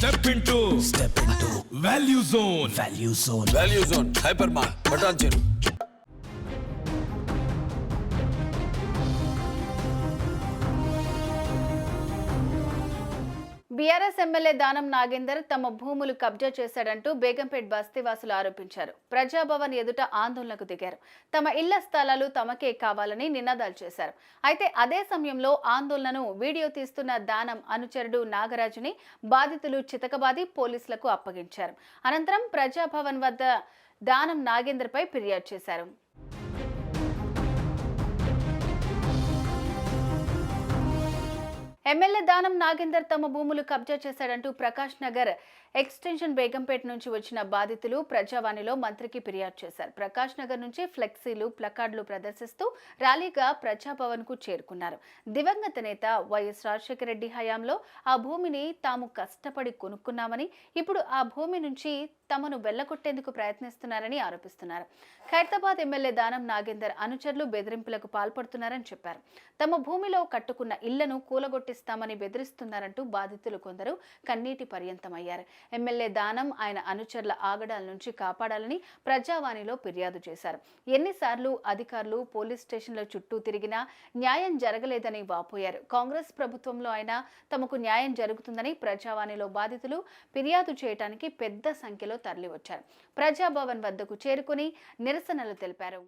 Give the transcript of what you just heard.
step into. Step into. Value zone. Value zone. Value zone. Hypermart patanjali BRS MLA Danam Nagender తమ భూములు కబ్జా చేశాడంటూ బేగంపేట్ బస్తీవాసులు ఆరోపించారు. ప్రజాభవన్ ఎదుట ఆందోళనకు దిగారు. తమ ఇళ్ళ స్థలాలు తమకే కావాలని నినాదాలు చేశారు. అయితే అదే సమయంలో ఆందోళనను వీడియో తీస్తున్న దానం అనుచరుడు నాగరాజుని బాధితులు చితకబాది పోలీసులకు అప్పగించారు. అనంతరం ప్రజాభవన్ వద్ద దానం నాగేందర్పై ఫిర్యాదు చేశారు. ఎమ్మెల్యే దానం నాగేందర్ తమ భూములు కబ్జా చేశాడంటూ ప్రకాష్ నగర్ ఎక్స్టెన్షన్ బేగంపేట నుంచి వచ్చిన బాధితులు ప్రజావాణిలో మంత్రికి ఫిర్యాదు చేశారు. ప్రకాష్ నగర్ నుంచి ఫ్లెక్సీలు ప్లకార్డులు ప్రదర్శిస్తూ ర్యాలీగా ప్రజాభవన్కు చేరుకున్నారు. దివంగత నేత వైఎస్ రాజశేఖర రెడ్డి హయాంలో ఆ భూమిని తాము కష్టపడి కొనుక్కున్నామని ఇప్పుడు ఆ భూమి నుంచి తమను వెళ్ళగొట్టేందుకు ప్రయత్నిస్తున్నారని ఆరోపిస్తున్నారు. ఖైరతాబాద్ ఎమ్మెల్యే దానం నాగేందర్ అనుచరులు బెదిరింపులకు పాల్పడుతున్నారని చెప్పారు. తమ భూమిలో కట్టుకున్న ఇళ్ళను చేస్తామని బెదిరిస్తున్నారంటూ బాధితులు కొందరు కన్నీటి పర్యంతమయ్యారు. ఎమ్మెల్యే దానం ఆయన అనుచరుల ఆగడాల నుంచి కాపాడాలని ప్రజావాణిలో ఫిర్యాదు చేశారు. ఎన్నిసార్లు అధికారులు పోలీస్ స్టేషన్ల చుట్టూ తిరిగినా న్యాయం జరగలేదని వాపోయారు. కాంగ్రెస్ ప్రభుత్వంలో అయినా తమకు న్యాయం జరుగుతుందని ప్రజావాణిలో బాధితులు ఫిర్యాదు చేయడానికి పెద్ద సంఖ్యలో తరలివచ్చారు. ప్రజాభవన్ వద్దకు చేరుకుని నిరసనలు తెలిపారు.